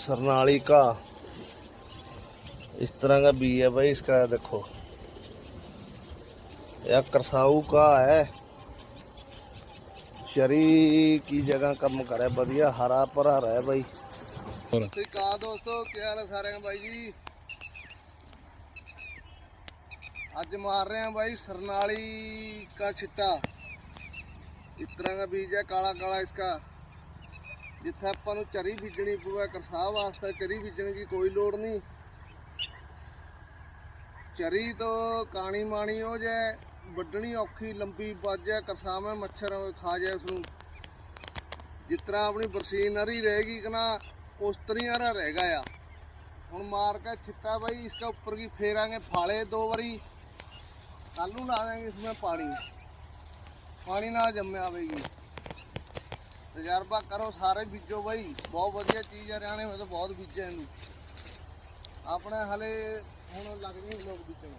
सरनाली का इस तरह का बी है भाई इसका देखो यह करसाऊ का है शरी की जगह कम करे बढ़िया हरा भरा रहे भाई ਕਾ ਦੋਸਤੋ ਕੀ ਹਾਲ ਹੈ ਸਾਰਿਆਂ ਦਾ ਬਾਈ ਜੀ ਅੱਜ ਮਾਰ ਰਹੇ ਹਾਂ ਬਾਈ ਸਰਨਾਲੀ का छिट्टा इस तरह का बीज है काला काला इसका ਜਿੱਥੇ ਆਪਾਂ ਨੂੰ ਚਰੀ ਬੀਜਣੀ ਪਊਗਾ ਕਰਸਾਹ ਵਾਸਤੇ ਚਰੀ ਬੀਜਣ ਦੀ ਕੋਈ ਲੋੜ ਨਹੀਂ। ਚਰੀ ਤੋਂ ਕਾਣੀ ਮਾਣੀ ਹੋ ਜਾਏ ਵੱਢਣੀ ਔਖੀ, ਲੰਬੀ ਵੱਜ ਜਾਏ ਕਰਸਾਵੇਂ ਮੱਛਰ ਖਾ ਜਾਏ ਉਸ ਨੂੰ ਜਿਸ ਤਰ੍ਹਾਂ ਆਪਣੀ ਬਰਸੀਨਰੀ ਰਹੇਗੀ ਕਨਾ ਉਸ ਤਰ੍ਹਾਂ ਹਰਾ ਰਹੇਗਾ ਆ। ਹੁਣ ਮਾਰ ਕੇ ਛਿੱਟਾ ਬਾਈ ਇਸਕੇ ਉੱਪਰ ਕੀ ਫੇਰਾਂਗੇ? ਫਾਲੇ ਦੋ ਵਾਰੀ। ਕੱਲ ਨੂੰ ਲਾ ਦਾਂਗੇ ਇਸਮੇ ਪਾਣੀ। ਪਾਣੀ ਨਾਲ ਜੰਮਿਆ ਆਵੇਗੀ ਤਜਰਬਾ ਕਰੋ ਸਾਰੇ ਬੀਜੋ ਬਾਈ। ਬਹੁਤ ਵਧੀਆ ਚੀਜ਼ ਹੈ ਹਰਿਆਣੇ ਵਿੱਚ ਤਾਂ ਬਹੁਤ ਬੀਜਿਆ ਇਹਨੂੰ। ਆਪਣੇ ਹਲੇ ਹੁਣ ਲੱਗਣੀ ਲੋਕ ਬੀਜਣ।